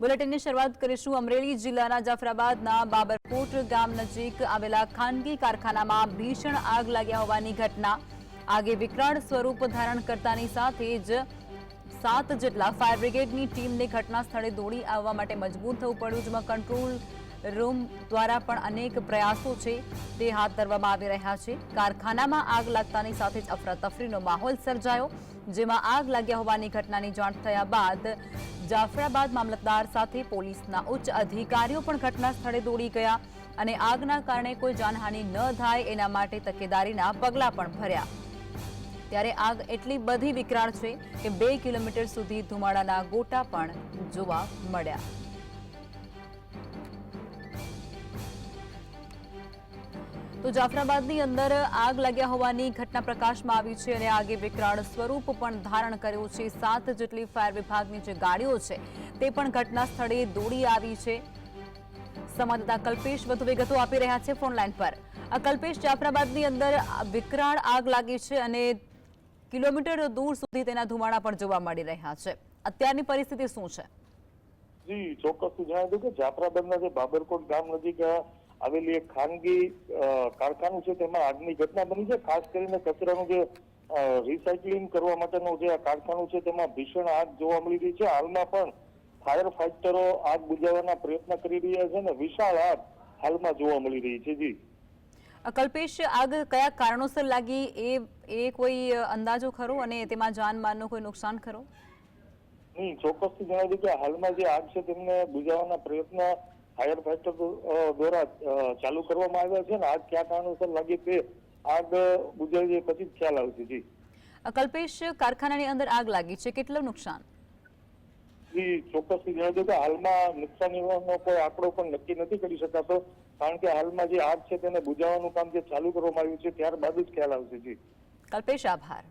બુલેટિનની શરૂઆત કરીશું અમરેલી જિલ્લાના જાફરાબાદના બાબરકોટ ગામ નજીક આવેલા ખાનગી કારખાનામાં ભીષણ આગ લાગ્યા હોવાની ઘટના. આગે વિકરાળ સ્વરૂપ ધારણ કરતાની સાથે જ સાત જેટલા ફાયર બ્રિગેડની ટીમને ઘટના સ્થળે દોડી આવવા માટે મજબૂર થવું પડ્યું, જેમાં કંટ્રોલ રૂમ દ્વારા પણ અનેક પ્રયાસો છે તે હાથ ધરવામાં આવી રહ્યા છે. કારખાનામાં આગ લાગતાની સાથે જ અફરાતફરીનો માહોલ સર્જાયો, જેમાં આગ લાગ્યા હોવાની ઘટનાની જાણ થયા બાદ જાફરાબાદ મામલતદાર સાથે પોલીસના ઉચ્ચ અધિકારીઓ પણ ઘટના સ્થળે દોડી ગયા અને આગના કારણે કોઈ જાનહાનિ ન થાય એના માટે તકેદારીના પગલાં પણ ભર્યા. ત્યારે આગ એટલી બધી વિકરાળ છે કે બે કિલોમીટર સુધી ધુમાડાના ગોટા પણ જોવા મળ્યા. તો જાફરાબાદની અંદર આગ લાગ્યા હોવાની ઘટના પ્રકાશમાં આવી છે અને આગે વિકરાળ સ્વરૂપ પણ ધારણ કર્યું છે. સાત જેટલી ફાયર વિભાગની જે ગાડીઓ છે, તે પણ ઘટના સ્થળે દોડી આવી છે. સંવાદદાતા કલ્પેશ વધુ વિગતો આપી રહ્યા છે ફોનલાઈન પર. કલ્પેશ, જાફરાબાદની અંદર વિકરાળ આગ લાગી છે અને કિલોમીટર દૂર સુધી તેના ધુમાડા પણ જોવા મળી રહ્યા છે. અત્યારની પરિસ્થિતિ શું છે? જી, ચોક્કસ. જણાવી દઉં કે જાફરાબાદના જે બાબરકોટ ગામ નજીક આવેલી એક ખાનગી કારખાનું છે તેમાં આગની ઘટના બની છે. ખાસ કરીને કચરાનું જે રિસાયકલિંગ કરવા માટેનું જે આ કારખાનું છે તેમાં ભીષણ આગ જોવા મળી રહી છે. હાલમાં પણ ફાયર ફાઇટરો આગ બુજાવવાના પ્રયત્ન કરી રહ્યા છે અને વિશાળ આગ હાલમાં જોવા મળી રહી છે. જી. કલ્પેશ આગ કયા કારણોસર લાગી? એ એ કોઈ અંદાજો ખરો અને તેમાં જાનમાલનો કોઈ નુકસાન ખરો? નહીં ચોક્કસથી જણાવી કે હાલમાં જે આગ છે તેમને બુજાવવાના પ્રયત્ન ફાયર ફાઈટર દ્વારા ચાલુ કરવામાં આવ્યા છે ને આગ કયા કારણોસર લાગી તે આગ જાય પછી ખ્યાલ આવશે જી. કલ્પેશ કારખાનાની અંદર આગ લાગી છે કેટલું નુકસાન? જી ચોક્કસથી જણાવી દઉં કે હાલમાં નુકસાનીનો કોઈ આંકડો પણ નક્કી નથી કરી શકાતો કારણ કે હાલમાં જે આગ છે તેને બુજાવવાનું કામ જે ચાલુ કરવામાં આવ્યું છે ત્યારબાદ જ ખ્યાલ આવશે જી. કલ્પેશ આભાર.